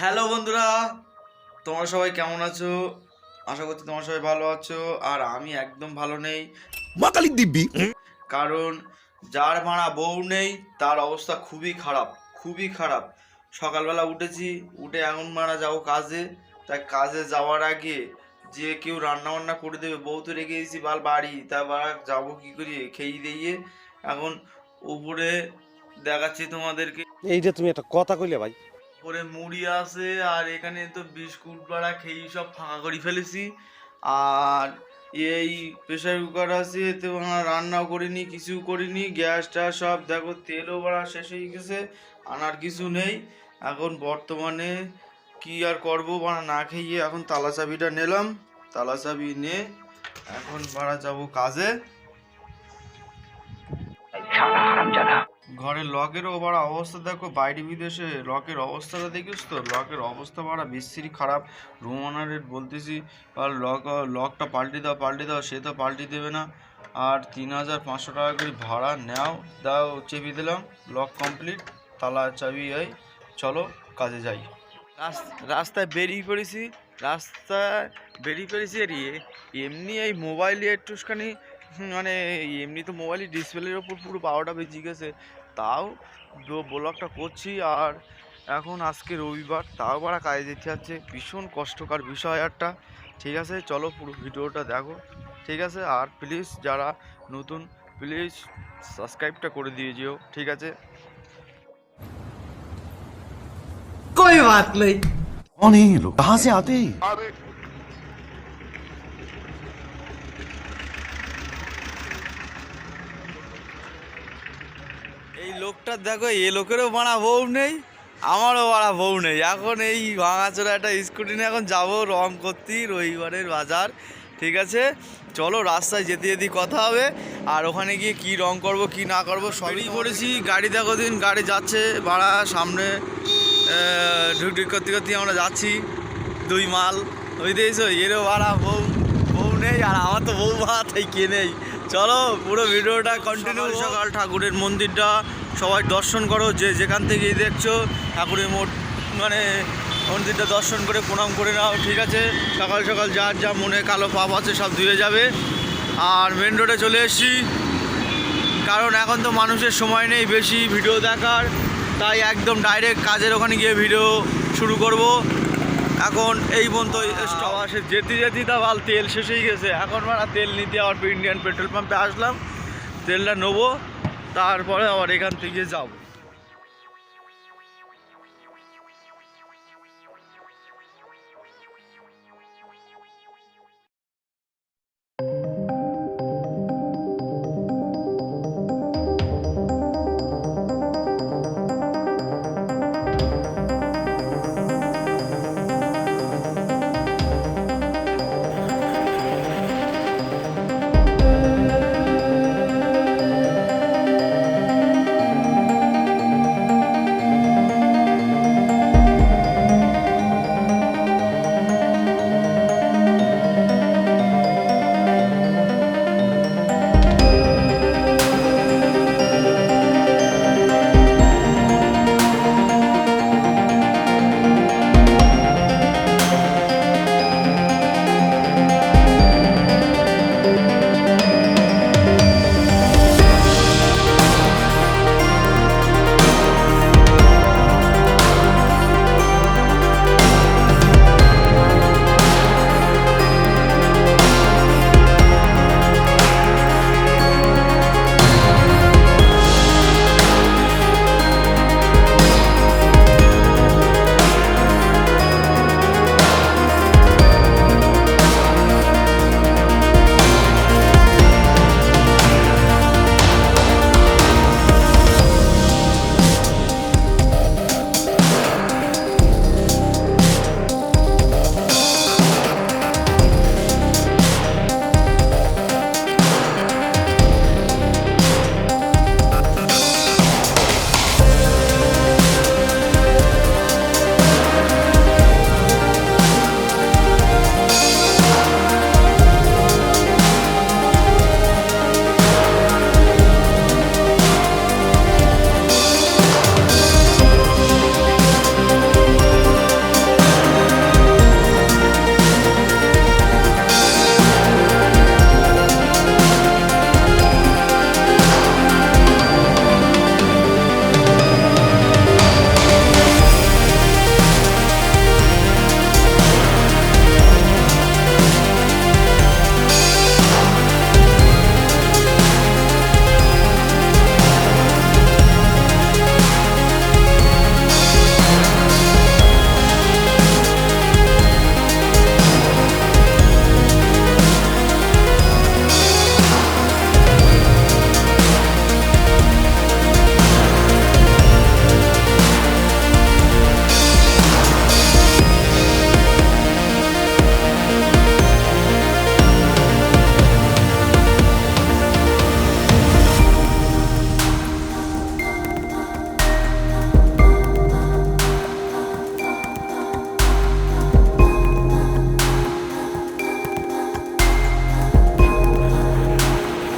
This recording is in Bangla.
হ্যালো বন্ধুরা। তোমরা সবাই কেমন আছো? আশা করছি তোমরা সবাই ভালো আছো আর আমি একদম ভালো নেই। মাতালিক দিব্যি। কারণ যার ভাড়া বউ নেই তার অবস্থা খুবই খারাপ খুবই খারাপ। সকালবেলা উঠেছি উঠে এখন মারা যাব কাজে। তাই কাজে যাওয়ার আগে যে কেউ রান্না বান্না করে দেবে বউ তো রেখে দিয়েছি বাল বাড়ি। তা বাড়া যাব কি করি? খেয়ে দিয়ে এখন উপরে দেখাচ্ছি তোমাদেরকে। এইটা তুমি একটা কথা কইলে ভাই উপরে মুড়ি আছে, আর এখানে তো বিস্কুট বাড়া খেয়ে সব ফাঁকা করে ফেলেছি। আর এই প্রেশার কুকার আছে, এতে রান্নাও করিনি কিছু করিনি। গ্যাসটা সব, দেখো তেলও বাড়া শেষ হয়ে গেছে, আনার কিছু নেই। এখন বর্তমানে কি আর করব, বাড়া না খেয়ে এখন তালা চাবিটা নিলাম। তালা চাবি নে এখন বাড়া যাব কাজে। ঘরের লকেরও বাড়া অবস্থা, দেখো বাইরে বিদেশে লকের অবস্থাটা দেখিস তো? লকের অবস্থা বাড়া বিশ্রী খারাপ। রুম ওনারের বলতেছি, আর লক, লকটা পাল্টে দাও পাল্টে দাও, সে তো পাল্টে দেবে না। আর তিন হাজার পাঁচশো টাকা করে ভাড়া নেও, দাও, চেপে দিলাম, লক কমপ্লিট, তালা চাবি এই, চলো কাজে যাই। রাস্তায় বেরিয়ে পড়েছি, রাস্তায় বেরিয়ে পড়েছি আর এমনি এই মোবাইলে একটুখানি মানে এমনি তো মোবাইলের ডিসপ্লের ওপর পুরো বারোটা বেজে গেছে। তাও ব্লগটা করছি আর এখন আজকে রবিবার তাও বারা কাজে যেতে যাচ্ছে ভীষণ কষ্টকর বিষয় একটা ঠিক আছে চলো পুরো ভিডিওটা দেখো ঠিক আছে আর প্লিজ যারা নতুন প্লিজ সাবস্ক্রাইবটা করে দিয়ে যেও ঠিক আছে कोई बात नहीं कौन है ये लोग कहाँ से आते हैं এই লোকটা দেখো এ লোকেরও বাড়া বউ নেই আমারও বাড়া বউ নেই। এখন এই ভাঙাচোরা একটা স্কুটি নিয়ে এখন যাব রং করতে রবিবারের বাজার ঠিক আছে? চলো রাস্তায় যেতে যেতে কথা হবে আর ওখানে গিয়ে কি রং করব কি না করব সবই পড়েছি গাড়ি দেখো দিন গাড়ি যাচ্ছে বাড়া সামনে আহ, ঢুক ঢুক করতে করতে আমরা যাচ্ছি দুই মাল ওই দিয়েছ এরও ভাড়া বউ বউ নেই আর আমার তো বউ ভাত এই কে নেই? চলো পুরো ভিডিওটা কন্টিনিউ সকাল ঠাকুরের মন্দিরটা সবাই দর্শন করো, যে যেখান থেকেই দেখছ, ঠাকুরের মোট মানে মন্দিরটা দর্শন করে, প্রণাম করে নাও, ঠিক আছে? সকাল সকাল যার যা মনে কালো পাপ আছে সব ধুয়ে যাবে। আর মেন রোডে চলে এসেছি। কারণ এখন তো মানুষের সময় নেই বেশি ভিডিও দেখার, তাই একদম ডাইরেক্ট কাজের ওখানে গিয়ে ভিডিও শুরু করব। এখন এই পর্যন্ত আসে, যেতে যেতে তা ভালো, তেল শেষেই গেছে। এখন মানে তেল নিতে আবার ইন্ডিয়ান পেট্রোল পাম্পে আসলাম। তেলটা নেব। তারপরে আবার এখান থেকে যাব।